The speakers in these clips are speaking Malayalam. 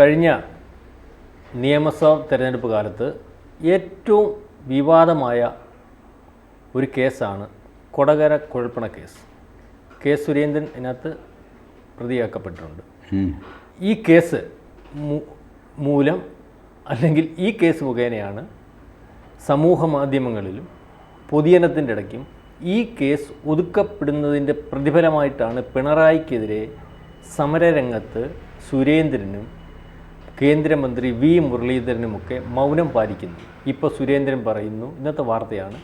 കഴിഞ്ഞ നിയമസഭാ തെരഞ്ഞെടുപ്പ് കാലത്ത് ഏറ്റവും വിവാദമായ ഒരു കേസാണ് കൊടകര കുഴൽപ്പണ കേസ്. കെ സുരേന്ദ്രൻ ഇതിനകത്ത് പ്രതിയാക്കപ്പെട്ടിട്ടുണ്ട്. ഈ കേസ് മൂലം അല്ലെങ്കിൽ ഈ കേസ് മുഖേനയാണ് സമൂഹ മാധ്യമങ്ങളിലും പൊതുജനത്തിന്റെ ഇടയ്ക്കും ഈ കേസ് ഒതുക്കപ്പെടുന്നതിന്റെ പ്രതിഫലമായിട്ടാണ് പിണറായിക്കെതിരെ സമരരംഗത്ത് സുരേന്ദ്രനും കേന്ദ്രമന്ത്രി വി മുരളീധരനുമൊക്കെ മൗനം പാലിക്കുന്നു. ഇപ്പോൾ സുരേന്ദ്രൻ പറയുന്നു ഇന്നത്തെ വാർത്തയാണ്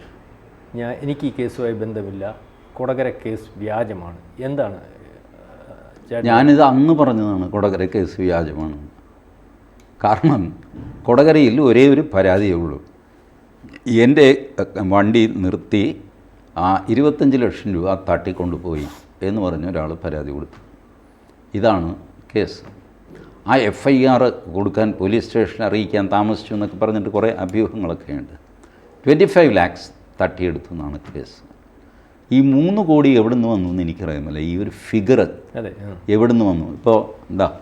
ഞാൻ എനിക്ക് ഈ കേസുമായി ബന്ധമില്ല കൊടകര കേസ് വ്യാജമാണ്. എന്താണ് ഞാനിത് അന്ന് പറഞ്ഞതാണ് കൊടകര കേസ് വ്യാജമാണ്. കാരണം കൊടകരയിൽ ഒരേ ഒരു പരാതിയേ ഉള്ളൂ. എന്റെ വണ്ടി നിർത്തി ആ ഇരുപത്തഞ്ച് ലക്ഷം രൂപ തട്ടിക്കൊണ്ടുപോയി എന്ന് പറഞ്ഞ ഒരാൾ പരാതി കൊടുത്തു. ഇതാണ് കേസ്. ആ എഫ് ഐ ആർ കൊടുക്കാൻ പോലീസ് സ്റ്റേഷൻ അറിയിക്കാൻ താമസിച്ചു എന്നൊക്കെ പറഞ്ഞിട്ട് കുറേ അഭ്യൂഹങ്ങളൊക്കെ ഉണ്ട് ട്വന്റി ഫൈവ് ലാക്സ് തട്ടിയെടുത്തു എന്നാണ് കേസ്. ഈ മൂന്ന് കോടി എവിടെ നിന്ന് വന്നു എന്ന് എനിക്കറിയാമല്ല. ഈ ഒരു ഫിഗർ. എവിടെ നിന്ന് വന്നു? ഇപ്പോൾ എന്താ?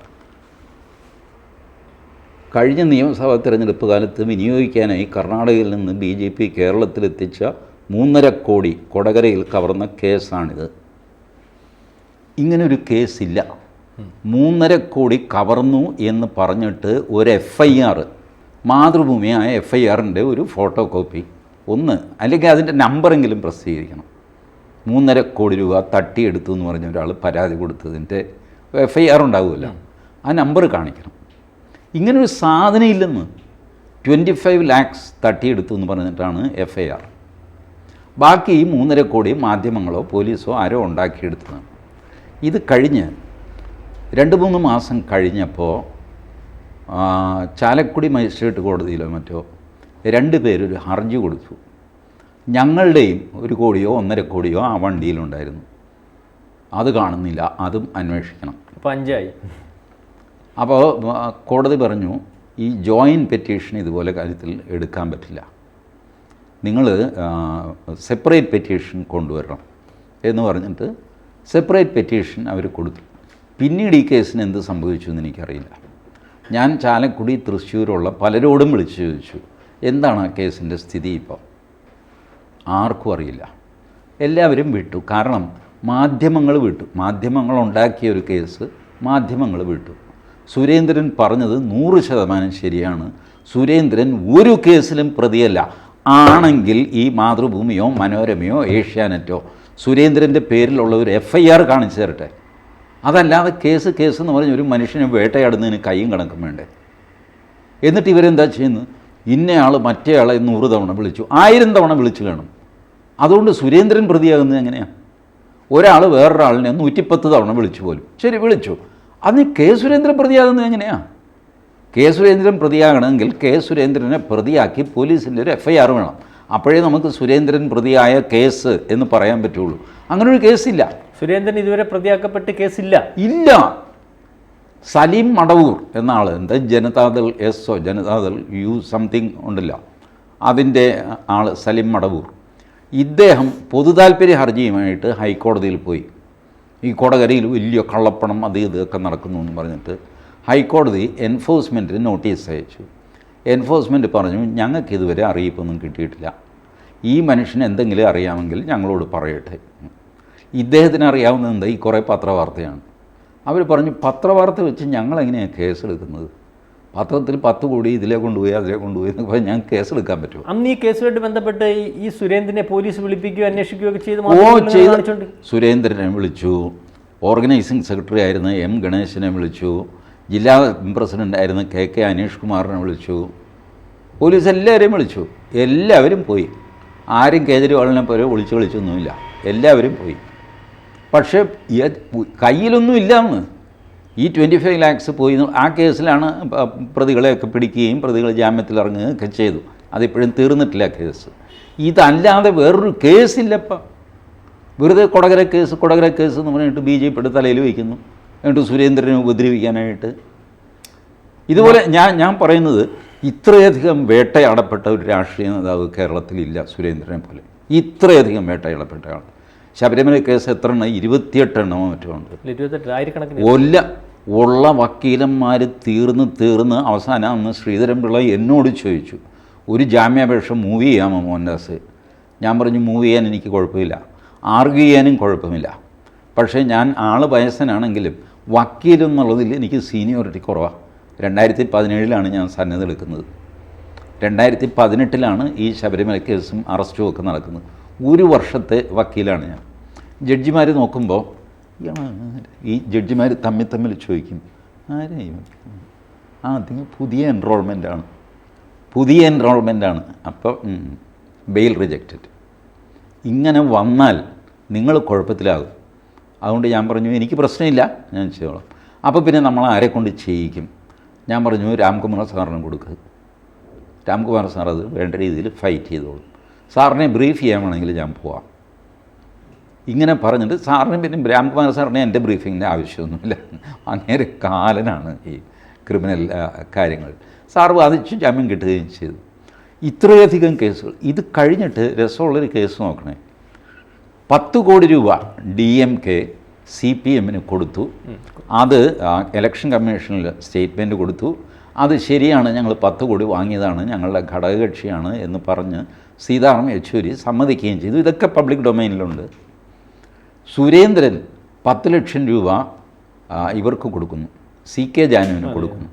കഴിഞ്ഞ നിയമസഭാ തിരഞ്ഞെടുപ്പ് കാലത്ത് വിനിയോഗിക്കാനായി കർണാടകയിൽ നിന്ന് ബി ജെ പി കേരളത്തിലെത്തിച്ച മൂന്നര കോടി കൊടകരയിൽ കവർന്ന കേസാണിത്. ഇങ്ങനൊരു കേസില്ല. മൂന്നര കോടി കവർന്നു എന്ന് പറഞ്ഞിട്ട് ഒരു എഫ് ഐ ആർ മാതൃഭൂമിയായ എഫ് ഐ ആറിന്റെ ഒരു ഫോട്ടോ കോപ്പി ഒന്ന് അല്ലെങ്കിൽ അതിന്റെ നമ്പറെങ്കിലും പ്രസിദ്ധീകരിക്കണം മൂന്നര കോടി രൂപ തട്ടിയെടുത്തു എന്ന് പറഞ്ഞ ഒരാൾ പരാതി കൊടുത്തതിന്റെ എഫ് ഐ ആർ ഉണ്ടാവുമല്ലോ. ആ നമ്പർ കാണിക്കണം. ഇങ്ങനൊരു സാധനം ഇല്ലെന്ന് ട്വന്റി ഫൈവ് ലാക്സ് തട്ടിയെടുത്തു എന്ന് പറഞ്ഞിട്ടാണ് എഫ് ഐ ആർ ബാക്കി മൂന്നര കോടി മാധ്യമങ്ങളോ പോലീസോ ആരോ ഉണ്ടാക്കിയെടുത്തതാണ്. ഇത് കഴിഞ്ഞ് രണ്ട് മൂന്ന് മാസം കഴിഞ്ഞപ്പോൾ ചാലക്കുടി മജിസ്ട്രേറ്റ് കോടതിയിലോ മറ്റോ രണ്ട് പേരൊരു ഹർജി കൊടുത്തു. ഞങ്ങളുടെയും ഒരു കോടിയോ ഒന്നര കോടിയോ ആ വണ്ടിയിലുണ്ടായിരുന്നു. അത് കാണുന്നില്ല അതും അന്വേഷിക്കണം. അപ്പോൾ അഞ്ചായി. അപ്പോൾ കോടതി പറഞ്ഞു ഈ ജോയിന്റ് പെറ്റീഷൻ ഇതുപോലെ കാര്യത്തിൽ എടുക്കാൻ പറ്റില്ല. നിങ്ങൾ സെപ്പറേറ്റ് പെറ്റീഷൻ കൊണ്ടുവരണം എന്ന് പറഞ്ഞിട്ട് സെപ്പറേറ്റ് പെറ്റീഷൻ അവർ കൊടുത്തു. പിന്നീട് ഈ കേസിന് എന്ത് സംഭവിച്ചു എന്ന് എനിക്കറിയില്ല. ഞാൻ ചാലക്കുടി തൃശ്ശൂരുള്ള പലരോടും വിളിച്ചു ചോദിച്ചു എന്താണ് ആ കേസിന്റെ സ്ഥിതി ഇപ്പോൾ? ആർക്കും അറിയില്ല. എല്ലാവരും വിട്ടു. കാരണം മാധ്യമങ്ങൾ വിട്ടു. മാധ്യമങ്ങൾ ഉണ്ടാക്കിയ ഒരു കേസ് മാധ്യമങ്ങൾ വിട്ടു. സുരേന്ദ്രൻ പറഞ്ഞത് നൂറ് ശതമാനം ശരിയാണ്. സുരേന്ദ്രൻ ഒരു കേസിലും പ്രതിയല്ല. ആണെങ്കിൽ ഈ മാതൃഭൂമിയോ മനോരമയോ ഏഷ്യാനെറ്റോ. സുരേന്ദ്രന്റെ പേരിലുള്ള ഒരു എഫ് ഐ ആർ കാണിച്ചു തരട്ടെ. അതല്ലാതെ കേസ് കേസ് എന്ന് പറഞ്ഞ ഒരു മനുഷ്യനെ വേട്ടയാടുന്നതിന് കൈയും കണക്കും വേണ്ടേ? എന്നിട്ട് ഇവരെന്താ ചെയ്യുന്നത് ഇന്നയാൾ മറ്റേയാളെ നൂറ് തവണ വിളിച്ചു. ആയിരം തവണ വിളിച്ചു കാണും. അതുകൊണ്ട് സുരേന്ദ്രൻ പ്രതിയാകുന്നത് എങ്ങനെയാണ് ഒരാൾ വേറൊരാളിനെ നൂറ്റിപ്പത്ത് തവണ വിളിച്ചു പോലും. ശരി വിളിച്ചു. അതിന് കെ സുരേന്ദ്രൻ പ്രതിയാകുന്നത് എങ്ങനെയാണ് കെ സുരേന്ദ്രൻ പ്രതിയാകണമെങ്കിൽ കെ സുരേന്ദ്രനെ പ്രതിയാക്കി പോലീസിന്റെ ഒരു എഫ് ഐ ആർ വേണം. അപ്പോഴേ നമുക്ക് സുരേന്ദ്രൻ പ്രതിയായ കേസ് എന്ന് പറയാൻ പറ്റുള്ളൂ. അങ്ങനൊരു കേസില്ല. സുരേന്ദ്രൻ ഇതുവരെ പ്രതിയാക്കപ്പെട്ട് കേസില്ല. ഇല്ല. സലീം മടവൂർ എന്ന ആൾ എന്താ? Janata Dal S or Janata Dal U something ഉണ്ടല്ല. അതിന്റെ ആൾ സലീം മടവൂർ. ഇദ്ദേഹം പൊതുതാൽപര്യ ഹർജിയുമായിട്ട് ഹൈക്കോടതിയിൽ പോയി. ഈ കൊടകരയിൽ വലിയ കള്ളപ്പണം അത് ഇതൊക്കെ നടക്കുന്നു എന്ന് പറഞ്ഞിട്ട് ഹൈക്കോടതി എൻഫോഴ്സ്മെന്റിന് നോട്ടീസ് അയച്ചു. എൻഫോഴ്സ്മെന്റ് പറഞ്ഞു ഞങ്ങൾക്ക് ഇതുവരെ അറിയിപ്പൊന്നും കിട്ടിയിട്ടില്ല. ഈ മനുഷ്യന് എന്തെങ്കിലും അറിയാമെങ്കിൽ ഞങ്ങളോട് പറയട്ടെ. ഇദ്ദേഹത്തിന് അറിയാവുന്നത് എന്താ? ഈ കുറേ പത്രവാർത്തയാണ്. അവർ പറഞ്ഞു പത്രവാർത്ത വെച്ച് ഞങ്ങളെങ്ങനെയാണ് കേസെടുക്കുന്നത്? പത്രത്തിൽ പത്ത് കോടി ഇതിലെ കൊണ്ടുപോയി അതിലെ കൊണ്ടുപോയി എന്നൊക്കെ പറഞ്ഞ് ഞങ്ങൾക്ക് കേസെടുക്കാൻ പറ്റുമോ? അന്ന് ഈ കേസുമായിട്ട് ബന്ധപ്പെട്ട് ഈ- സുരേന്ദ്രനെ പോലീസ് വിളിപ്പിക്കുകയോ അന്വേഷിക്കുകയോ ഒക്കെ ചെയ്ത് ഓ സുരേന്ദ്രനെ വിളിച്ചു. ഓർഗനൈസിംഗ് സെക്രട്ടറി ആയിരുന്ന എം ഗണേശനെ വിളിച്ചു. ജില്ലാ പ്രസിഡന്റ് ആയിരുന്ന കെ കെ അനീഷ് കുമാറിനെ വിളിച്ചു. പോലീസ് എല്ലാവരെയും വിളിച്ചു. എല്ലാവരും പോയി. ആരും കേജ്രിവാളിനെ പോലെ വിളിച്ചു വിളിച്ചൊന്നുമില്ല. എല്ലാവരും പോയി. പക്ഷേ കയ്യിലൊന്നും ഇല്ലാന്ന്. ഈ ട്വന്റി ഫൈവ് ലാക്സ് പോയി ആ കേസിലാണ് പ്രതികളെയൊക്കെ പിടിക്കുകയും പ്രതികൾ ജാമ്യത്തിൽ ഇറങ്ങുകയൊക്കെ ചെയ്തു. അതിപ്പോഴും തീർന്നിട്ടില്ല കേസ്. ഇതല്ലാതെ വേറൊരു കേസില്ലപ്പം. വെറുതെ കൊടകര കേസ് കൊടകര കേസ് എന്ന് പറഞ്ഞിട്ട് ബി ജെ പിയുടെ തലയിൽ വയ്ക്കുന്നു. എന്നിട്ട് സുരേന്ദ്രനെ ഉപദ്രവിക്കാനായിട്ട്. ഇതുപോലെ ഞാൻ ഞാൻ പറയുന്നത് ഇത്രയധികം വേട്ടയാടപ്പെട്ട ഒരു രാഷ്ട്രീയ നേതാവ് കേരളത്തിലില്ല സുരേന്ദ്രനെ പോലെ. ഇത്രയധികം വേട്ടയാടപ്പെട്ട ആൾ ശബരിമല കേസ് എത്ര എണ്ണം ഇരുപത്തിയെട്ട് എണ്ണമോ മറ്റോ ഉണ്ട് ഒല്ല ഉള്ള വക്കീലന്മാർ തീർന്ന് തീർന്ന് അവസാനം അന്ന് ശ്രീധരൻപിള്ള എന്നോട് ചോദിച്ചു ഒരു ജാമ്യാപേക്ഷ മൂവ് ചെയ്യാമോ മോഹൻദാസ്? ഞാൻ പറഞ്ഞു മൂവ് ചെയ്യാൻ എനിക്ക് കുഴപ്പമില്ല. ആർഗ്യൂ ചെയ്യാനും കുഴപ്പമില്ല. പക്ഷേ ഞാൻ ആൾ വയസ്സനാണെങ്കിലും വക്കീൽ എന്നുള്ളതിൽ എനിക്ക് സീനിയോറിറ്റി കുറവാണ് രണ്ടായിരത്തി പതിനേഴിലാണ് ഞാൻ സന്നദ്ധ എടുക്കുന്നത്. രണ്ടായിരത്തി പതിനെട്ടിലാണ് ഈ ശബരിമല കേസും അറസ്റ്റും ഒക്കെ നടക്കുന്നത്. ഒരു വർഷത്തെ വക്കീലാണ് ഞാൻ. ജഡ്ജിമാർ നോക്കുമ്പോൾ ഈ ജഡ്ജിമാർ തമ്മിൽ തമ്മിൽ ചോദിക്കും ആരെയും ആ അതിന് പുതിയ എൻറോൾമെന്റ് ആണ്. പുതിയ എൻറോൾമെന്റ് ആണ്. അപ്പോൾ ബെയിൽ റിജക്റ്റഡ് ഇങ്ങനെ വന്നാൽ നിങ്ങൾ കുഴപ്പത്തിലാകും. അതുകൊണ്ട് ഞാൻ പറഞ്ഞു എനിക്ക് പ്രശ്നമില്ല ഞാൻ ചെയ്തോളാം. അപ്പോൾ പിന്നെ നമ്മൾ ആരെ കൊണ്ട് ചെയ്യിക്കും? ഞാൻ പറഞ്ഞു രാംകുമാർ സാറിന് കൊടുക്കുക രാംകുമാർ സാർ അത് വേണ്ട രീതിയിൽ ഫൈറ്റ് ചെയ്തോളും. സാറിനെ ബ്രീഫ് ചെയ്യാൻ വേണമെങ്കിൽ ഞാൻ പോവാം. ഇങ്ങനെ പറഞ്ഞിട്ട് സാറിന് പിന്നെ രാംകുമാർ സാറിന് എന്റെ ബ്രീഫിങ്ങിന്റെ ആവശ്യമൊന്നുമില്ല. അങ്ങേരെ കാലനാണ് ഈ ക്രിമിനൽ കാര്യങ്ങൾ. സാർ വാദിച്ച് ജാമ്യം കിട്ടുകയും ചെയ്തു. ഇത്രയധികം കേസുകൾ. ഇത് കഴിഞ്ഞിട്ട് രസമുള്ളൊരു കേസ് നോക്കണേ. പത്ത് കോടി രൂപ D M K C P എമ്മിന് കൊടുത്തു. അത് ഇലക്ഷൻ കമ്മീഷനിൽ സ്റ്റേറ്റ്മെന്റ് കൊടുത്തു. അത് ശരിയാണ് ഞങ്ങൾ പത്ത് കോടി വാങ്ങിയതാണ് ഞങ്ങളുടെ ഘടകകക്ഷിയാണ് എന്ന് പറഞ്ഞ് സീതാറാം യെച്ചൂരി സമ്മതിക്കുകയും ചെയ്തു. ഇതൊക്കെ പബ്ലിക് ഡൊമൈനിലുണ്ട് സുരേന്ദ്രൻ പത്ത് ലക്ഷം രൂപ ഇവർക്ക് കൊടുക്കുന്നു. സി കെ ജാനുവിന് കൊടുക്കുന്നു.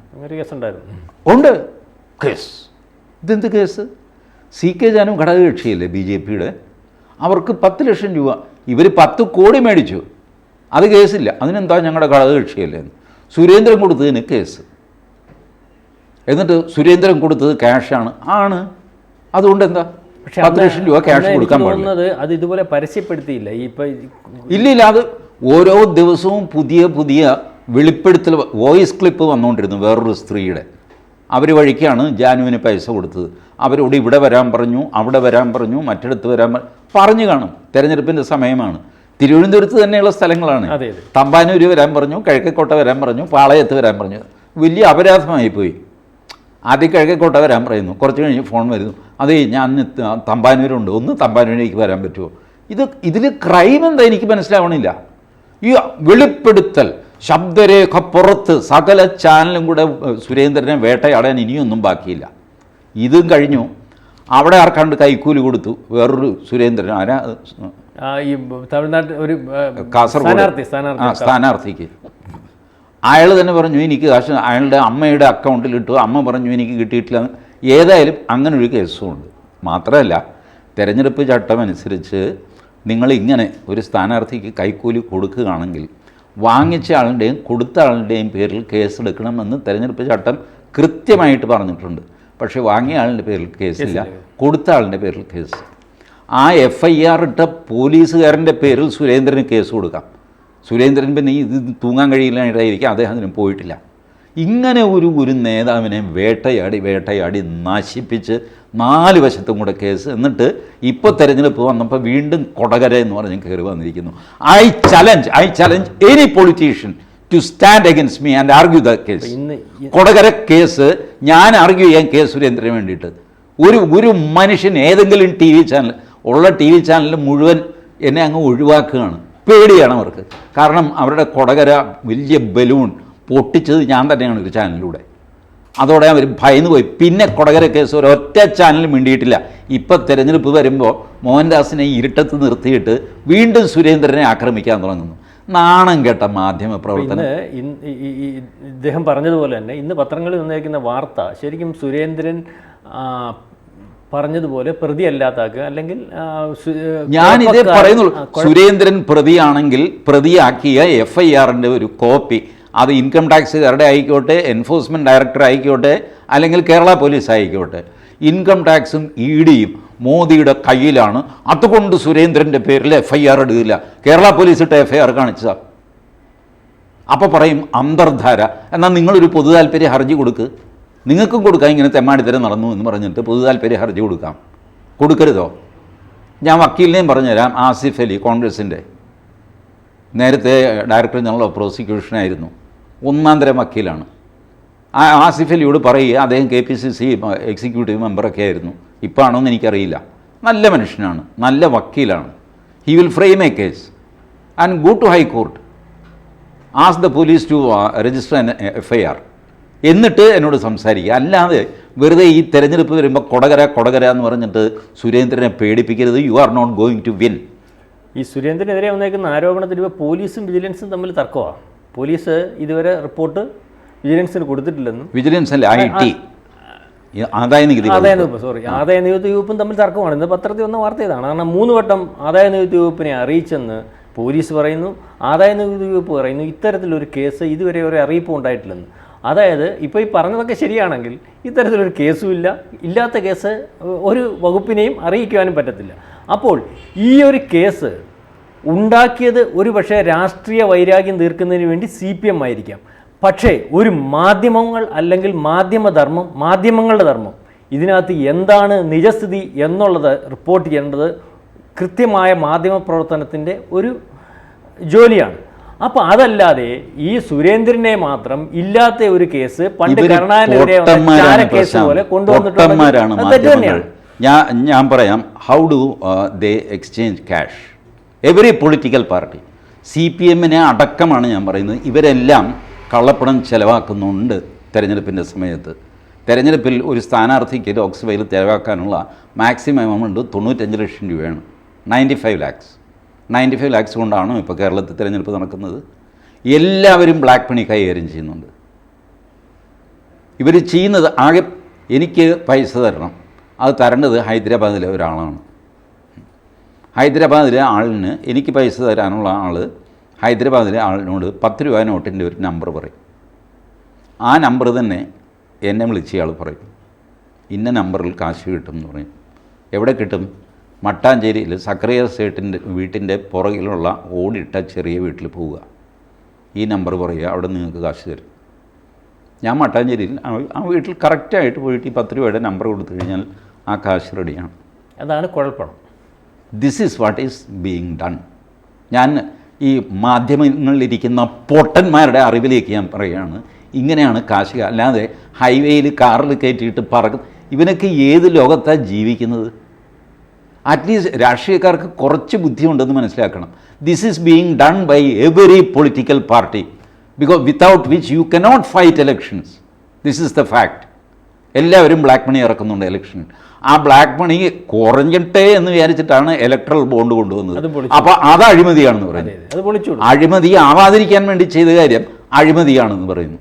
ഉണ്ട്. കേസ്. ഇതെന്ത് കേസ്? സി കെ ജാനു ഘടകകക്ഷിയല്ലേ ബി ജെ പിയുടെ? അവർക്ക് പത്ത് ലക്ഷം രൂപ. ഇവർ പത്ത് കോടി മേടിച്ചു. അത് കേസില്ല. അതിനെന്താ ഞങ്ങളുടെ ഘടകകക്ഷിയല്ലേ എന്ന്. സുരേന്ദ്രൻ കൊടുത്തതിന് കേസ്. എന്നിട്ട് സുരേന്ദ്രൻ കൊടുത്തത് ക്യാഷാണ് ആണ്. അതുകൊണ്ട് എന്താ? പത്ത് ലക്ഷം രൂപ ക്യാഷ് കൊടുക്കാൻ പാടില്ല. അത് ഇതുപോലെ പരസ്യപ്പെടുത്തിയില്ല. ഇപ്പൊ ഇല്ലില്ല ഇല്ല ഇല്ല അത് ഓരോ ദിവസവും പുതിയ പുതിയ വെളിപ്പെടുത്തൽ വോയിസ് ക്ലിപ്പ് വന്നുകൊണ്ടിരുന്നു വേറൊരു സ്ത്രീയുടെ. അവർ വഴിക്കാണ് ജാനുവിന് പൈസ കൊടുത്തത്. അവരോട് ഇവിടെ വരാൻ പറഞ്ഞു അവിടെ വരാൻ പറഞ്ഞു മറ്റിടത്ത് വരാൻ പറഞ്ഞു കാണും. തിരഞ്ഞെടുപ്പിന്റെ സമയമാണ്. തിരുവനന്തപുരത്ത് തന്നെയുള്ള സ്ഥലങ്ങളാണ്. തമ്പാനൂര് വരാൻ പറഞ്ഞു കിഴക്കേക്കോട്ട വരാൻ പറഞ്ഞു പാളയത്ത് വരാൻ പറഞ്ഞു. വലിയ അപരാധമായി പോയി. ആദ്യം കിഴക്കേക്കോട്ട വരാൻ പറയുന്നു. കുറച്ച് കഴിഞ്ഞ് ഫോൺ വരുന്നു. അതേ ഞാൻ അന്ന് തമ്പാനൂരുണ്ട്. ഒന്ന് തമ്പാനൂരിലേക്ക് വരാൻ പറ്റുമോ? ഇത് ഇതിൽ ക്രൈം എന്താ? എനിക്ക് മനസ്സിലാവണില്ല. ഈ വെളിപ്പെടുത്തൽ ശബ്ദരേഖ പുറത്ത് സകല ചാനലും കൂടെ സുരേന്ദ്രനെ വേട്ടയാടാൻ ഇനിയൊന്നും ബാക്കിയില്ല. ഇതും കഴിഞ്ഞു. അവിടെ ആർക്കാണ്ട് കൈക്കൂലി കൊടുത്തു. വേറൊരു സുരേന്ദ്രൻ. ആരാ? ഈ തമിഴ്നാട്ടിൽ ഒരു കാസർഗോഡ്. സ്ഥാനാർത്ഥി സ്ഥാനാർത്ഥിക്ക്. അയാൾ തന്നെ പറഞ്ഞു എനിക്ക് കാശ് അയാളുടെ അമ്മയുടെ അക്കൗണ്ടിൽ ഇട്ടു. അമ്മ പറഞ്ഞു എനിക്ക് കിട്ടിയിട്ടില്ല. ഏതായാലും അങ്ങനെ ഒരു കേസും ഉണ്ട്. മാത്രമല്ല തിരഞ്ഞെടുപ്പ് ചട്ടമനുസരിച്ച് നിങ്ങൾ ഇങ്ങനെ ഒരു സ്ഥാനാർത്ഥിക്ക് കൈക്കൂലി കൊടുക്കുകയാണെങ്കിൽ വാങ്ങിച്ച ആളുടെയും കൊടുത്ത ആളുടെയും പേരിൽ കേസെടുക്കണമെന്ന് തെരഞ്ഞെടുപ്പ് ചട്ടം കൃത്യമായിട്ട് പറഞ്ഞിട്ടുണ്ട്. പക്ഷേ വാങ്ങിയ ആളിന്റെ പേരിൽ കേസില്ല കൊടുത്ത ആളിന്റെ പേരിൽ കേസ്. ആ എഫ് ഐ ആർ ഇട്ട പോലീസുകാരന്റെ പേരിൽ സുരേന്ദ്രന് കേസ് കൊടുക്കാം. സുരേന്ദ്രൻ പിന്നെ ഇത് തൂങ്ങാൻ അദ്ദേഹം അദ്ദേഹത്തിന് പോയിട്ടില്ല. ഇങ്ങനെ ഒരു ഒരു നേതാവിനെ വേട്ടയാടി വേട്ടയാടി നശിപ്പിച്ച് നാല് വശത്തും കൂടെ കേസ്. എന്നിട്ട് ഇപ്പോൾ തെരഞ്ഞെടുപ്പ് വന്നപ്പോൾ വീണ്ടും കൊടകര എന്ന് പറഞ്ഞ് കയറി വന്നിരിക്കുന്നു. I challenge I challenge any politician to stand against me and argue the case Kodakara case ഞാൻ ആർഗ്യൂ ചെയ്യാൻ കെ സുരേന്ദ്രന് വേണ്ടിയിട്ട്. ഒരു ഒരു മനുഷ്യൻ ഏതെങ്കിലും ടി വി ചാനൽ ഉള്ള ടി വി ചാനൽ മുഴുവൻ എന്നെ അങ്ങ് ഒഴിവാക്കുകയാണ്. പേടിയാണ് അവർക്ക്. കാരണം അവരുടെ കൊടകര വലിയ ബലൂൺ പൊട്ടിച്ചത് ഞാൻ തന്നെയാണ് ഒരു ചാനലിലൂടെ അതോടെ അവർ ഭയന്ന് പോയി. പിന്നെ കൊടകര കേസ് ഒരൊറ്റ ചാനൽ മിണ്ടിയിട്ടില്ല. ഇപ്പം തിരഞ്ഞെടുപ്പ് വരുമ്പോൾ മോഹൻദാസിനെ ഇരുട്ടത്ത് നിർത്തിയിട്ട് വീണ്ടും സുരേന്ദ്രനെ ആക്രമിക്കാൻ തുടങ്ങുന്നു. നാണം കേട്ട മാധ്യമ പ്രവർത്തനം. ഇദ്ദേഹം പറഞ്ഞതുപോലെ തന്നെ ഇന്ന് പത്രങ്ങളിൽ നിന്നേക്കുന്ന വാർത്ത ശരിക്കും സുരേന്ദ്രൻ ആ, പ്രതി പ്രതിയല്ലാത്താക്കുക അല്ലെങ്കിൽ ഞാൻ ഇതേ പറയുന്നുള്ളൂ സുരേന്ദ്രൻ പ്രതിയാണെങ്കിൽ പ്രതിയാക്കിയ എഫ് ഐ ആറിന്റെ ഒരു കോപ്പി. അത് ഇൻകം ടാക്സുകാരുടെ ആയിക്കോട്ടെ എൻഫോഴ്സ്മെന്റ് ഡയറക്ടർ ആയിക്കോട്ടെ അല്ലെങ്കിൽ കേരള പോലീസ് ആയിക്കോട്ടെ. ഇൻകം ടാക്സും ഇ ഡിയും മോദിയുടെ കയ്യിലാണ്. അതുകൊണ്ട് സുരേന്ദ്രന്റെ പേരിൽ എഫ് ഐ ആർ ഇടുകയില്ല. കേരള പോലീസ് ഇട്ട് എഫ് ഐ ആർ കാണിച്ചതാ. അപ്പോൾ പറയും അന്തർധാര. എന്നാൽ നിങ്ങളൊരു പൊതു താല്പര്യ ഹർജി കൊടുക്ക്. നിങ്ങൾക്കും കൊടുക്കാം ഇങ്ങനെ തെമ്മാടിത്തരം നടന്നു എന്ന് പറഞ്ഞിട്ട് പൊതു താല്പര്യ ഹർജി കൊടുക്കാം. കൊടുക്കരുതോ? ഞാൻ വക്കീലിനെയും പറഞ്ഞുതരാം ആസിഫ് അലി കോൺഗ്രസിന്റെ. നേരത്തെ ഡയറക്ടർ ജനറൽ ഓഫ് പ്രോസിക്യൂഷനായിരുന്നു ഒന്നാം തരം വക്കീലാണ്. ആ ആസിഫ് അലിയോട് പറയുക അദ്ദേഹം K P C C executive മെമ്പറൊക്കെ ആയിരുന്നു. ഇപ്പോൾ ആണോ എന്ന് എനിക്കറിയില്ല. നല്ല മനുഷ്യനാണ് നല്ല വക്കീലാണ്. He will frame a case and go to high court as the police to register F I R എന്നിട്ട് എന്നോട് സംസാരിക്കുക. അല്ലാതെ വെറുതെ ഈ തെരഞ്ഞെടുപ്പ് വരുമ്പോൾ കൊടകര കൊടകര എന്ന് പറഞ്ഞിട്ട് സുരേന്ദ്രനെ പേടിപ്പിക്കരുത്. You are not going to win ഈ സുരേന്ദ്രനെതിരെ വന്നേക്കുന്ന ആരോപണത്തിൽ ഇപ്പോൾ പോലീസും വിജിലൻസും തമ്മിൽ തർക്കമാണ് പോലീസ് ഇതുവരെ റിപ്പോർട്ട് വിജിലൻസിന് കൊടുത്തിട്ടില്ലെന്നും. വിജിലൻസ് അല്ല ഐ ടി. ആദായ നികുതി ആദായ വകുപ്പ്. നികുതി സോറി ആദായ നികുതി വകുപ്പും തമ്മിൽ തർക്കമാണ്. ഇന്ന് പത്രത്തിൽ വന്ന വാർത്ത ഇതാണ്. കാരണം മൂന്ന് വട്ടം ആദായ നികുതി വകുപ്പിനെ അറിയിച്ചെന്ന് പോലീസ് പറയുന്നു. ആദായ നികുതി വകുപ്പ് പറയുന്നു ഇത്തരത്തിലൊരു കേസ് ഇതുവരെ ഒരു അറിയിപ്പ് ഉണ്ടായിട്ടില്ലെന്ന്. അതായത് ഇപ്പോൾ ഈ പറഞ്ഞതൊക്കെ ശരിയാണെങ്കിൽ ഇത്തരത്തിലൊരു കേസും ഇല്ല ഇല്ലാത്ത കേസ് ഒരു വകുപ്പിനെയും അറിയിക്കുവാനും പറ്റത്തില്ല. അപ്പോൾ ഈ ഒരു കേസ് ഉണ്ടാക്കിയത് ഒരു പക്ഷേ രാഷ്ട്രീയ വൈരാഗ്യം തീർക്കുന്നതിന് വേണ്ടി സി പി എം ആയിരിക്കാം. പക്ഷേ ഒരു മാധ്യമങ്ങൾ അല്ലെങ്കിൽ മാധ്യമധർമ്മം മാധ്യമങ്ങളുടെ ധർമ്മം ഇതിനകത്ത് എന്താണ് നിജസ്ഥിതി എന്നുള്ളത് റിപ്പോർട്ട് ചെയ്യേണ്ടത് കൃത്യമായ മാധ്യമപ്രവർത്തനത്തിന്റെ ഒരു ജോലിയാണ്. അപ്പോൾ അതല്ലാതെ ഈ സുരേന്ദ്രനെ മാത്രം ഇല്ലാത്ത ഒരു കേസ് പണ്ട് കരുണാകരനെതിരെ കേസ് പോലെ ഞാൻ ഞാൻ പറയാം how do they exchange cash every political party C P എമ്മിനെ അടക്കമാണ് ഞാൻ പറയുന്നത്. ഇവരെല്ലാം കള്ളപ്പണം ചെലവാക്കുന്നുണ്ട് തെരഞ്ഞെടുപ്പിന്റെ സമയത്ത്. തെരഞ്ഞെടുപ്പിൽ ഒരു സ്ഥാനാർത്ഥിക്ക് ലോക്സഭയിൽ ചെലവാക്കാനുള്ള മാക്സിമം എമൗണ്ട് തൊണ്ണൂറ്റഞ്ച് ലക്ഷം രൂപയാണ്. Ninety five lakhs ninety five lakhs കൊണ്ടാണ് ഇപ്പോൾ കേരളത്തിൽ തിരഞ്ഞെടുപ്പ് നടക്കുന്നത്. എല്ലാവരും ബ്ലാക്ക് മണി കൈകാര്യം ചെയ്യുന്നുണ്ട്. ഇവർ ചെയ്യുന്നത് ആകെ എനിക്ക് പൈസ തരണം. അത് തരേണ്ടത് ഹൈദരാബാദിലെ ഒരാളാണ്. ഹൈദരാബാദിലെ ആളിന് എനിക്ക് പൈസ തരാനുള്ള ആൾ ഹൈദരാബാദിലെ ആളിനോട് പത്ത് രൂപ നോട്ടിന്റെ ഒരു നമ്പർ പറയും. ആ നമ്പർ തന്നെ എന്നെ വിളിച്ച ആൾ പറയും. ഇന്ന നമ്പറിൽ കാശ് കിട്ടും എന്ന് പറയും. എവിടെ കിട്ടും? മട്ടാഞ്ചേരിയിൽ സക്രിയ സേട്ടിന്റെ വീട്ടിന്റെ പുറകിലുള്ള ഓടിട്ട ചെറിയ വീട്ടിൽ പോവുക. ഈ നമ്പർ പറയുക അവിടെ നിങ്ങൾക്ക് കാശ് തരും. ഞാൻ മട്ടാഞ്ചേരിയിൽ ആ- വീട്ടിൽ കറക്റ്റായിട്ട് പോയിട്ട് ഈ പത്ത് രൂപയുടെ നമ്പർ കൊടുത്തു കഴിഞ്ഞാൽ ആ കാശ് റെഡിയാണ് അതാണ് കുഴപ്പം this is what is being done ഞാൻ ഈ മാധ്യമങ്ങളിലിരിക്കുന്ന പൊട്ടന്മാരുടെ അറിവിലേക്ക് ഞാൻ പറയുകയാണ്. ഇങ്ങനെയാണ് കാശ് അല്ലാതെ ഹൈവേയിൽ കാറിൽ കയറ്റിയിട്ട് പറക്കും ഇവനൊക്കെ ഏത് ലോകത്താണ് ജീവിക്കുന്നത്? അറ്റ്ലീസ്റ്റ് രാഷ്ട്രീയക്കാർക്ക് കുറച്ച് ബുദ്ധിയുണ്ടെന്ന് മനസ്സിലാക്കണം. This is being done by every political party because without which you cannot fight elections this is the fact എല്ലാവരും ബ്ലാക്ക് മണി ഇറക്കുന്നുണ്ട് എലക്ഷൻ ആ ബ്ലാക്ക് മണി കുറഞ്ഞിട്ടേ എന്ന് വിചാരിച്ചിട്ടാണ് ഇലക്ട്രൽ ബോണ്ട് കൊണ്ടുവന്നത്. അപ്പോൾ അത് അഴിമതിയാണെന്ന് പറയുന്നത് അഴിമതി ആവാതിരിക്കാൻ വേണ്ടി ചെയ്ത കാര്യം അഴിമതിയാണെന്ന് പറയുന്നു.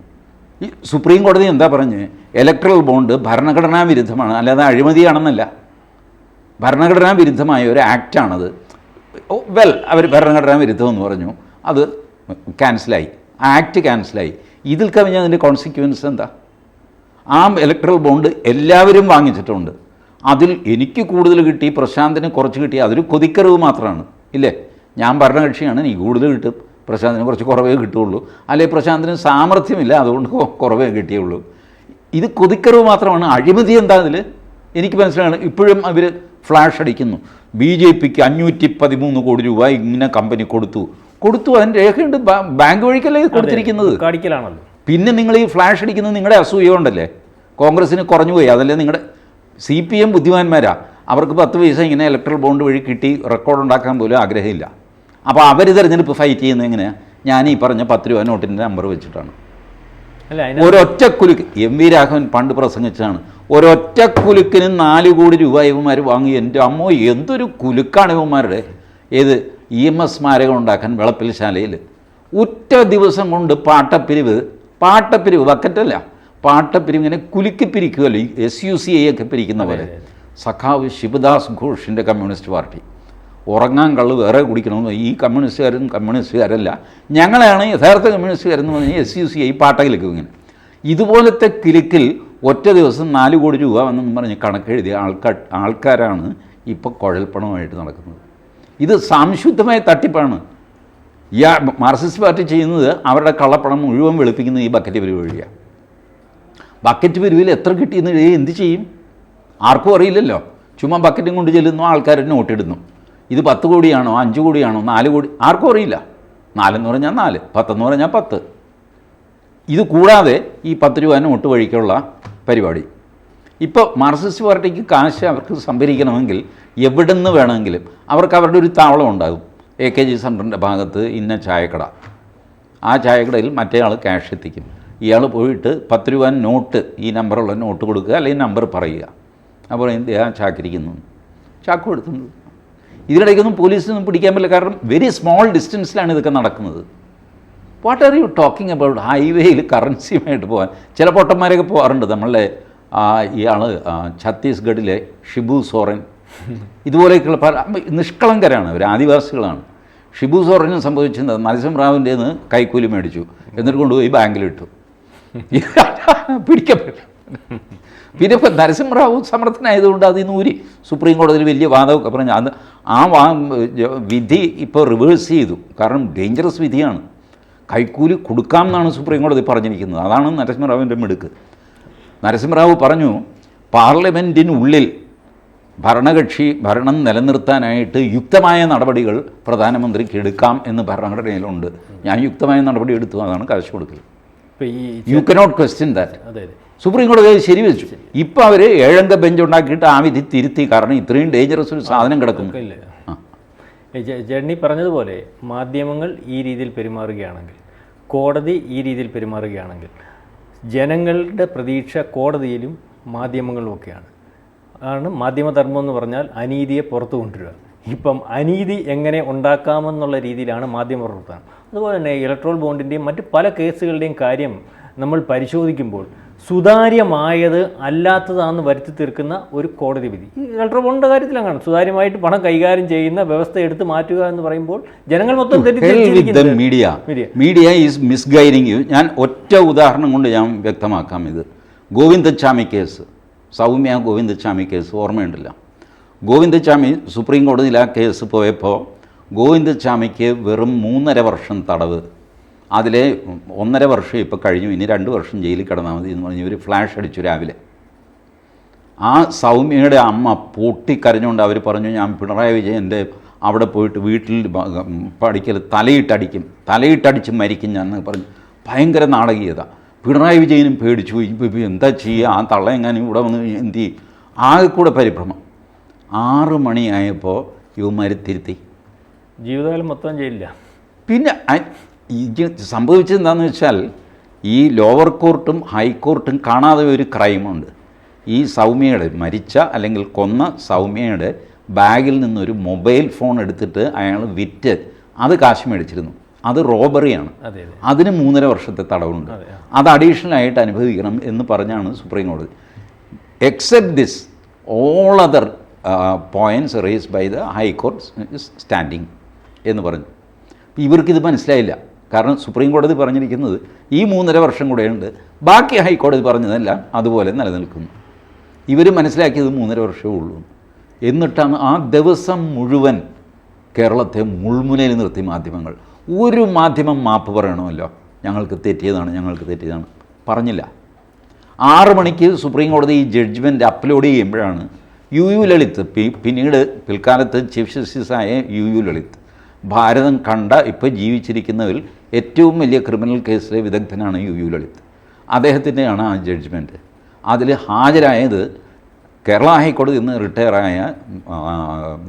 ഈ സുപ്രീം കോടതി എന്താ പറഞ്ഞ്? ഇലക്ട്രൽ ബോണ്ട് ഭരണഘടനാ വിരുദ്ധമാണ്. അല്ലാതെ അഴിമതിയാണെന്നല്ല. ഭരണഘടനാ വിരുദ്ധമായ ഒരു ആക്റ്റാണത് വെൽ അവർ ഭരണഘടനാ വിരുദ്ധമെന്ന് പറഞ്ഞു. അത് ക്യാൻസലായി ആക്ട് ക്യാൻസലായി ഇതിൽ കവിഞ്ഞ അതിന്റെ കോൺസിക്വൻസ് എന്താ? ആ ഇലക്ട്രൽ ബോണ്ട് എല്ലാവരും വാങ്ങിച്ചിട്ടുണ്ട്. അതിൽ എനിക്ക് കൂടുതൽ കിട്ടി പ്രശാന്തിന് കുറച്ച് കിട്ടി അതൊരു കൊതിക്കറിവ് മാത്രമാണ്. ഇല്ലേ? ഞാൻ ഭരണകക്ഷിയാണ് എനിക്ക് കൂടുതൽ കിട്ടും. പ്രശാന്തിന് കുറച്ച് കുറവേ കിട്ടുകയുള്ളൂ. അല്ലെ പ്രശാന്തിന് സാമർഥ്യമില്ല അതുകൊണ്ട് കുറവേ കിട്ടിയുള്ളൂ. ഇത് കൊതിക്കറിവ് മാത്രമാണ്. അഴിമതി എന്താ അതിൽ എനിക്ക് മനസ്സിലാണ് ഇപ്പോഴും അവർ ഫ്ലാഷ് അടിക്കുന്നു ബി ജെ പിക്ക് അഞ്ഞൂറ്റി പതിമൂന്ന് കോടി രൂപ ഇങ്ങനെ കമ്പനി കൊടുത്തു. കൊടുത്തു അതിന്റെ രേഖയുണ്ട്. ബാങ്ക് വഴിക്കല്ലേ കൊടുത്തിരിക്കുന്നത്? പിന്നെ നിങ്ങൾ ഈ ഫ്ലാഷ് അടിക്കുന്നത് നിങ്ങളുടെ അസൂയ കൊണ്ടല്ലേ? കോൺഗ്രസ്സിന് കുറഞ്ഞു പോയി. അതല്ലേ നിങ്ങളുടെ സി പി എം ബുദ്ധിമാന്മാരാ. അവർക്ക് പത്ത് പൈസ ഇങ്ങനെ ഇലക്ട്രൽ ബോണ്ട് വഴി കിട്ടി റെക്കോർഡ് ഉണ്ടാക്കാൻ പോലും ആഗ്രഹമില്ല. അപ്പോൾ അവർ തിരഞ്ഞെടുപ്പ് ഫൈറ്റ് ചെയ്യുന്നത് എങ്ങനെയാണ് ഞാൻ ഈ പറഞ്ഞ പത്ത് രൂപ നോട്ടിന്റെ നമ്പർ വെച്ചിട്ടാണ്. അതിന് ഒരൊറ്റ കുലുക്ക് എം വി രാഘവൻ പണ്ട് പ്രസംഗിച്ചതാണ്. ഒരൊറ്റ കുലുക്കിന് നാല് കോടി രൂപ ഇവന്മാർ വാങ്ങി. എന്റെ അമ്മോ എന്തൊരു കുലുക്കാണ് ഇവന്മാരുടെ? ഏത് ഇ എം എസ് സ്മാരകം ഉണ്ടാക്കാൻ വെളപ്പിൽശാലയിൽ ഒറ്റ ദിവസം കൊണ്ട് പാട്ടപ്പിരിവ് പാട്ടപ്പിരിവ് ബക്കറ്റല്ല. പാട്ടപ്പിരിവ് ഇങ്ങനെ കുലുക്കി പിരിക്കുമല്ലോ എസ് യു സി ഐ ഒക്കെ പിരിക്കുന്ന പോലെ സഖാവ് ശിവദാസ് ഘോഷിന്റെ കമ്മ്യൂണിസ്റ്റ് പാർട്ടി. ഉറങ്ങാൻ കള്ള് വേറെ കുടിക്കണമെന്ന് ഈ കമ്മ്യൂണിസ്റ്റുകാരും കമ്മ്യൂണിസ്റ്റുകാരല്ല. ഞങ്ങളാണ് യഥാർത്ഥ കമ്മ്യൂണിസ്റ്റുകാരെന്ന് പറഞ്ഞാൽ എസ് യു സി ഐ പാട്ടകിലേക്കും ഇങ്ങനെ. ഇതുപോലത്തെ കിലുക്കിൽ ഒറ്റ ദിവസം നാല് കോടി രൂപ എന്നും പറഞ്ഞ് കണക്കെഴുതിയ ആൾക്കാർ ആൾക്കാരാണ് ഇപ്പോൾ കുഴൽപ്പണമായിട്ട് നടക്കുന്നത്. ഇത് സംശുദ്ധമായ തട്ടിപ്പാണ്. ആ മാർക്സിസ്റ്റ് പാർട്ടി ചെയ്യുന്നത് അവരുടെ കള്ളപ്പണം മുഴുവൻ വെളുപ്പിക്കുന്നത് ഈ ബക്കറ്റ് പിരിവ് വഴിയാണ് ബക്കറ്റ് പിരിവിൽ എത്ര കിട്ടിയെന്ന് എഴുതി എന്ത് ചെയ്യും? ആർക്കും അറിയില്ലല്ലോ. ചുമ്മാ ബക്കറ്റും കൊണ്ട് ചെല്ലുന്നു ആൾക്കാർ നോട്ടിടുന്നു. ഇത് പത്ത് കോടിയാണോ അഞ്ച് കോടിയാണോ നാല് കോടി ആർക്കും അറിയില്ല. നാലെന്ന് പറഞ്ഞാൽ നാല് പത്തെന്ന് പറഞ്ഞാൽ പത്ത്. ഇത് കൂടാതെ ഈ പത്ത് രൂപ നോട്ട് വഴിക്കുള്ള പരിപാടി. ഇപ്പോൾ മാർസിസ്റ്റ് പാർട്ടിക്ക് കാശ് അവർക്ക് സംഭരിക്കണമെങ്കിൽ എവിടെ നിന്ന് വേണമെങ്കിലും അവർക്ക് അവരുടെ ഒരു താവളം ഉണ്ടാകും. എ കെ ജി സെന്ററിന്റെ ഭാഗത്ത് ഇന്ന ചായക്കട. ആ ചായക്കടയിൽ മറ്റേ ആൾ ക്യാഷ് എത്തിക്കും. ഇയാൾ പോയിട്ട് പത്ത് രൂപ നോട്ട് ഈ നമ്പറുള്ള നോട്ട് കൊടുക്കുക അല്ലെങ്കിൽ നമ്പർ പറയുക. അപ്പോൾ എന്ത് ആ ചാക്കിരിക്കുന്നു. ചാക്ക് കൊടുത്തുണ്ട് ഇതിനിടയ്ക്കൊന്നും പോലീസിനൊന്നും പിടിക്കാൻ പറ്റില്ല. കാരണം വെരി സ്മോൾ ഡിസ്റ്റൻസിലാണ് ഇതൊക്കെ നടക്കുന്നത്. What are you talking about ഹൈവേയിൽ കറൻസിയുമായിട്ട് പോകാൻ. ചില പൊട്ടന്മാരൊക്കെ പോകാറുണ്ട്. നമ്മളെ ഇയാൾ ഛത്തീസ്ഗഡിലെ ഷിബു സോറൻ. ഇതുപോലെയൊക്കെയുള്ള പല നിഷ്കളങ്കരാണ് അവർ ആദിവാസികളാണ്. ഷിബു സോറനും സംഭവിച്ചത് നരസിംഹറാവിന്റെ നിന്ന് കൈക്കൂലി മേടിച്ചു. എന്നിട്ട് കൊണ്ടുപോയി ബാങ്കിലിട്ടു. പിടിക്കപ്പെട്ടു. പിന്നെ ഇപ്പം നരസിംഹറാവു സമർത്ഥനായതുകൊണ്ട് അതിൽ നിന്ന് ഊരി സുപ്രീം കോടതിയിൽ വലിയ വാദമൊക്കെ പറഞ്ഞു അത് ആ വിധി ഇപ്പോൾ റിവേഴ്സ് ചെയ്തു. കാരണം ഡേഞ്ചറസ് വിധിയാണ്. കൈക്കൂലി കൊടുക്കാം എന്നാണ് സുപ്രീം കോടതി പറഞ്ഞിരിക്കുന്നത് അതാണ് നരസിംഹറാവുവിന്റെ മിടുക്ക് നരസിംഹറാവു പറഞ്ഞു പാർലമെന്റിനുള്ളിൽ ഭരണകക്ഷി ഭരണം നിലനിർത്താനായിട്ട് യുക്തമായ നടപടികൾ പ്രധാനമന്ത്രിക്ക് എടുക്കാം എന്ന് ഭരണഘടനയിലുണ്ട് ഞാൻ യുക്തമായ നടപടി എടുത്തു അതാണ് കാശ് കൊടുക്കൽ you cannot question that supreme കോടതി അത് ശരിവെച്ചു ഇപ്പം അവർ ഏഴംഗ ബെഞ്ച് ഉണ്ടാക്കിയിട്ട് ആ വിധി തിരുത്തി കാരണം ഇത്രയും ഡേഞ്ചറസ് ഒരു സാധനം കിടക്കുന്നു ജേണി. പറഞ്ഞതുപോലെ മാധ്യമങ്ങൾ ഈ രീതിയിൽ പെരുമാറുകയാണെങ്കിൽ കോടതി ഈ രീതിയിൽ പെരുമാറുകയാണെങ്കിൽ ജനങ്ങളുടെ പ്രതീക്ഷ കോടതിയിലും മാധ്യമങ്ങളിലും ഒക്കെയാണ്. കാരണം മാധ്യമധർമ്മം എന്ന് പറഞ്ഞാൽ അനീതിയെ പുറത്തു കൊണ്ടുവരിക. ഇപ്പം അനീതി എങ്ങനെ ഉണ്ടാക്കാമെന്നുള്ള രീതിയിലാണ് മാധ്യമ പ്രവർത്തനം. അതുപോലെ തന്നെ ഇലക്ട്രോൾ ബോണ്ടിന്റെയും മറ്റ് പല കേസുകളുടെയും കാര്യം നമ്മൾ പരിശോധിക്കുമ്പോൾ സുതാര്യമായത് അല്ലാത്തതാണെന്ന് വരുത്തി തീർക്കുന്ന ഒരു കോടതി വിധി. ഈ ഇലക്ട്രോൾ ബോണ്ടിന്റെ കാര്യത്തിൽ അങ്ങനെ സുതാര്യമായിട്ട് പണം കൈകാര്യം ചെയ്യുന്ന വ്യവസ്ഥ എടുത്ത് മാറ്റുക എന്ന് പറയുമ്പോൾ ജനങ്ങൾ മൊത്തം media media is misguiding you ഞാൻ ഒറ്റ ഉദാഹരണം കൊണ്ട് ഞാൻ വ്യക്തമാക്കാം ഇത്. ഗോവിന്ദച്ചാമി കേസ്. സൗമ്യ ഗോവിന്ദച്ചാമി കേസ് ഓർമ്മയുണ്ടല്ല. ഗോവിന്ദച്ചാമി സുപ്രീം കോടതിയിൽ ആ കേസ് പോയപ്പോൾ ഗോവിന്ദച്ചാമിക്ക് വെറും മൂന്നര വർഷം തടവ്. അതിലെ ഒന്നര വർഷം ഇപ്പോൾ കഴിഞ്ഞു ഇനി രണ്ട് വർഷം ജയിലിൽ കിടന്നാൽ മതി എന്ന് പറഞ്ഞ് ഇവർ ഫ്ലാഷ് അടിച്ചു രാവിലെ. ആ സൗമ്യയുടെ അമ്മ പൊട്ടിക്കരഞ്ഞുകൊണ്ട് അവർ പറഞ്ഞു ഞാൻ പിണറായി വിജയന്റെ അവിടെ പോയിട്ട് വീട്ടിൽ പഠിക്കൽ തലയിട്ടടിക്കും തലയിട്ടടിച്ച് മരിക്കും ഞാൻ പറഞ്ഞു ഭയങ്കര നാടകീയത. പിണറായി വിജയനും പേടിച്ചു എന്താ ചെയ്യുക ആ തള്ള എങ്ങാനും ഇവിടെ വന്ന് എന്ത് ചെയ്യും? ആകെ കൂടെ പരിഭ്രമം. ആറ് മണിയായപ്പോൾ ഇവന്മാർ തിരുത്തി. ജീവിതകാലം മൊത്തം ചെയ്യില്ല പിന്നെ ഇത് സംഭവിച്ചത് എന്താണെന്ന് വെച്ചാൽ ഈ ലോവർ കോർട്ടും ഹൈക്കോർട്ടും കാണാതെ ഒരു ക്രൈമുണ്ട് ഈ സൗമ്യയുടെ മരിച്ച അല്ലെങ്കിൽ കൊന്ന സൗമ്യയുടെ ബാഗിൽ നിന്നൊരു മൊബൈൽ ഫോൺ എടുത്തിട്ട് അയാൾ വിറ്റ് അത് കാശ് മേടിച്ചിരുന്നു. അത് റോബറിയാണ്. അതെ അതെ. അതിന് മൂന്നര വർഷത്തെ തടവുണ്ട്. അത് അഡീഷണൽ ആയിട്ട് അനുഭവിക്കണം എന്ന് പറഞ്ഞാണ് സുപ്രീം കോടതി except this all other points raise by the high court standing എന്ന് പറഞ്ഞു. ഇവർക്കിത് മനസ്സിലായില്ല. കാരണം സുപ്രീം കോടതി പറഞ്ഞിരിക്കുന്നത് ഈ മൂന്നര വർഷം കൂടെയുണ്ട് ബാക്കി ഹൈക്കോടതി പറഞ്ഞതെല്ലാം അതുപോലെ നിലനിൽക്കുന്നു. ഇവർ മനസ്സിലാക്കിയത് മൂന്നര വർഷമേ ഉള്ളൂ. എന്നിട്ടാണ് ആ ദിവസം മുഴുവൻ കേരളത്തെ മുൾമുനയിൽ നിർത്തി മാധ്യമങ്ങൾ. ഒരു മാധ്യമം മാപ്പ് പറയണമല്ലോ. ഞങ്ങൾക്ക് തെറ്റിയതാണ് ഞങ്ങൾക്ക് തെറ്റിയതാണ്. പറഞ്ഞില്ല. ആറ് മണിക്ക് സുപ്രീം കോടതി ഈ ജഡ്ജ്മെന്റ് അപ്ലോഡ് ചെയ്യുമ്പോഴാണ് യു യു ലളിത്. പിന്നീട് പിൽക്കാലത്ത് ചീഫ് ജസ്റ്റിസായ യു യു ലളിത്. ഭാരതം കണ്ട ഇപ്പോൾ ജീവിച്ചിരിക്കുന്നതിൽ ഏറ്റവും വലിയ ക്രിമിനൽ കേസിലെ വിദഗ്ധനാണ് യു യു ലളിത്. അദ്ദേഹത്തിന്റെയാണ് ആ ജഡ്ജ്മെന്റ് അതിൽ ഹാജരായത് കേരള ഹൈക്കോടതി നിന്ന് റിട്ടയറായ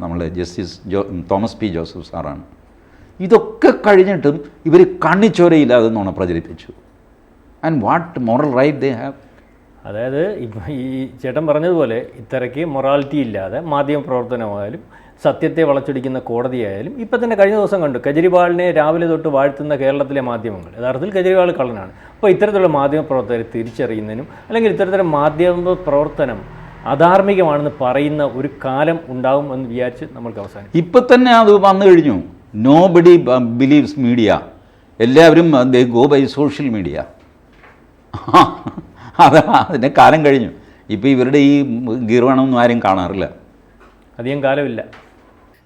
നമ്മളെ ജസ്റ്റിസ് ജോ തോമസ് പി ജോസഫ് സാറാണ്. ഇതൊക്കെ കഴിഞ്ഞിട്ടും ഇവർ കണ്ണിച്ചോരയില്ലാതെ നുണ പ്രചരിപ്പിച്ചു. And what moral right they have അതായത് ഇപ്പം ഈ ചേട്ടൻ പറഞ്ഞതുപോലെ ഇത്തരയ്ക്ക് മൊറാലിറ്റി ഇല്ലാതെ മാധ്യമ പ്രവർത്തനമായാലും സത്യത്തെ വളച്ചൊടിക്കുന്ന കോടതിയായാലും ഇപ്പം തന്നെ കഴിഞ്ഞ ദിവസം കണ്ടു കെജ്രിവാളിനെ രാവിലെ തൊട്ട് വാഴ്ത്തുന്ന കേരളത്തിലെ മാധ്യമങ്ങൾ. യഥാർത്ഥത്തിൽ കെജ്രിവാൾ കള്ളനാണ്. അപ്പോൾ ഇത്തരത്തിലുള്ള മാധ്യമ പ്രവർത്തകരെ തിരിച്ചറിയുന്നതിനും അല്ലെങ്കിൽ ഇത്തരത്തിലുള്ള മാധ്യമ പ്രവർത്തനം അധാർമികമാണെന്ന് പറയുന്ന ഒരു കാലം ഉണ്ടാവും എന്ന് വിചാരിച്ച് നമ്മൾക്ക് അവസാനം ഇപ്പം തന്നെ അത് വന്നു കഴിഞ്ഞു. നോ ബഡി ബിലീവ്സ് മീഡിയ എല്ലാവരും they go by social media അത് അതിന്റെ കാലം കഴിഞ്ഞു. ഇപ്പോൾ ഇവരുടെ ഈ ഗീർവണമൊന്നും ആരും കാണാറില്ല. അധികം കാലമില്ല.